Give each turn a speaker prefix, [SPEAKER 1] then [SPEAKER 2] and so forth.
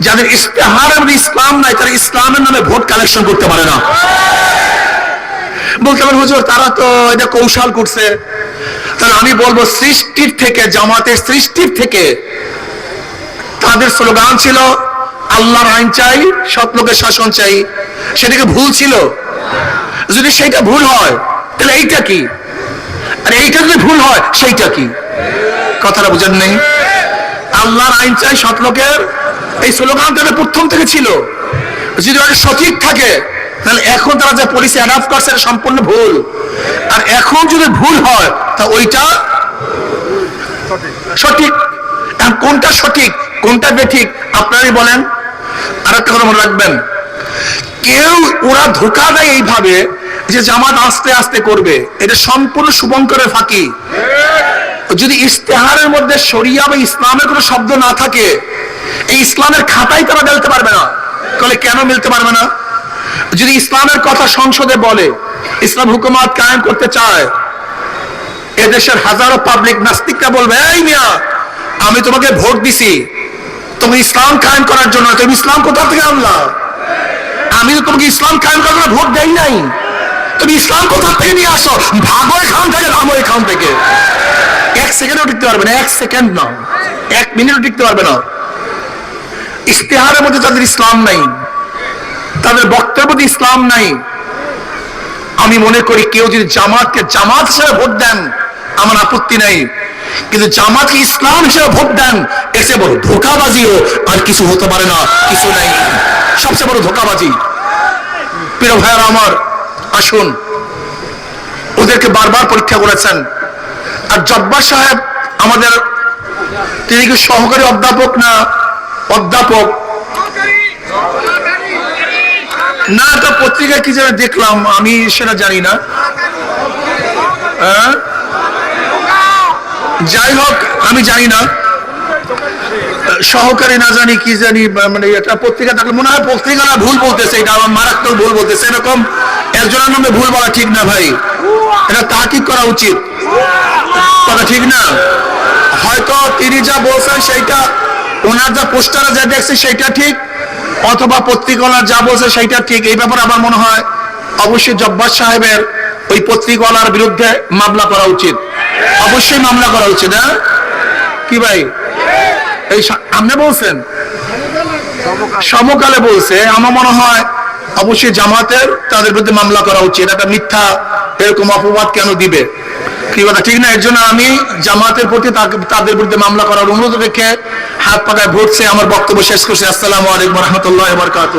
[SPEAKER 1] যাদের ইস্তেহারের মধ্যে ইসলাম নাই, তারা ইসলামের নামে ভোট কালেকশন করতে পারে না। বলতে পারেন, হুজুর, তারা তো এটা কৌশল করছে। তাহলে আমি বলব, সৃষ্টির থেকে, জামাতের সৃষ্টির থেকে তাদের স্লোগান ছিল, আল্লাহর আইন চাই, সৎ লোকের শাসন চাই। সেটাকে ভুল ছিল। যদি সেইটা ভুল হয়, তাহলে এইটা কি? আর এইটা যদি ভুল হয়, সেইটা কি? কথাটা বুঝেন নেই? আল্লাহর আইন চাই, সৎ লোকের এই স্লোগান তাদের প্রথম থেকে ছিল। যদি সঠিক থাকে, তাহলে এখন তারা যে পলিসি অ্যাডাপ্ট করছে, এটা সম্পূর্ণ ভুল। আর এখন যদি ভুল হয়, তা ওইটা সঠিক। এখন কোনটা সঠিক, কোনটা বেঠিক, আপনারই বলেন। আর একটা কথা মনে রাখবেন। কেউ, ওরা ধোকা দেয় এইভাবে যে জামাত আস্তে আস্তে করবে। এটা সম্পূর্ণ শুভঙ্করের ফাঁকি। যদি ইশতেহারের মধ্যে শরিয়া বা ইসলামের কোনো শব্দ না থাকে, এই ইসলামের খাতাই তারা মিলতে পারবে না। তাহলে কেন মিলতে পারবে না? যদি ইসলামের কথা সংসদে বলে, ইসলাম হুকুমাত কায়েম করতে চায়, এদেশের হাজারো পাবলিক নাস্তিকরা বলবে, এই মিয়া, আমি তোমাকে ভোট দিছি। তুমি ইসলাম কায়েম করার জন্য, তুমি ইসলাম কোথা থেকে আনলা? আমি তো তোমাকে ইসলাম কায়েম করার জন্য ভোট দেই নাই। তুমি ইসলাম কোথা থেকে নিয়ে আসো? ভাগো এখান থেকে নামো এখান থেকে। এক সেকেন্ডও টিকতে পারবে না, এক সেকেন্ড না। এক মিনিটও টিকতে পারবে না। ইস্তেহারের মধ্যে তাদের ইসলাম নাই, তাদের বক্তব্যের মধ্যে ইসলাম নাই, আমি মনে করি কেউ যদি জামাতকে জামাত হিসেবে ভোট দেন, আমার আপত্তি নাই। কিন্তু জামাতকে ইসলাম হিসেবে ভোট দেন, এসে বড় ধোকাবাজিও আর কিছু হতে পারে না, কিছু নাই। সবচেয়ে বড় ধোকাবাজি। প্রিয় ভাইয়ার আমার, আসুন, ওদেরকে বারবার পরীক্ষা করেছেন। জব্বার সাহেব আমাদের, তিনি কি সহকারী অধ্যাপক না অধ্যাপক? না একটা পত্রিকা কি যেন দেখলাম, আমি সেটা জানি না। হ্যাঁ? যাই হোক, আমি জানি না। সহকারী না জানি কি জানি মানে এটা পত্রিকা থাকলে মনে হয় পত্রিকারা ভুল বলতেছে, এটা আমার মারাত্মক ভুল বলতেছে। এরকম একজনের নামে ভুল বলা ঠিক না ভাই। এটা তাকিব করা উচিত। ঠিক না? হয়তো তিনি যা বলছেন সেইটা, ওনার যা পোস্টারে যা দেখছে সেইটা ঠিক, অথবা পত্রিকালার যা বলছে সেইটা ঠিক। এই ব্যাপারে আমার মনে হয় অবশ্যই জব্বার সাহেবের ওই পত্রিকালার বিরুদ্ধে মামলা করা উচিত। অবশ্যই মামলা করা উচিত হ্যাঁ? কি ভাই? এই আপনি বলছেন? সমকালে বলছে। আমার মনে হয় অবশ্যই জামাতের তাদের বিরুদ্ধে মামলা করা উচিত। একটা মিথ্যা, এরকম অপবাদ কেন দিবে? কি কথা? ঠিক না, এর জন্য আমি জামাতের প্রতি তাদের বিরুদ্ধে মামলা করার অনুরোধ রেখে হাত পাকায় ভরছে, আমার বক্তব্য শেষ করছি। আসসালামু আলাইকুম রহমতুল্লাহ বরকাত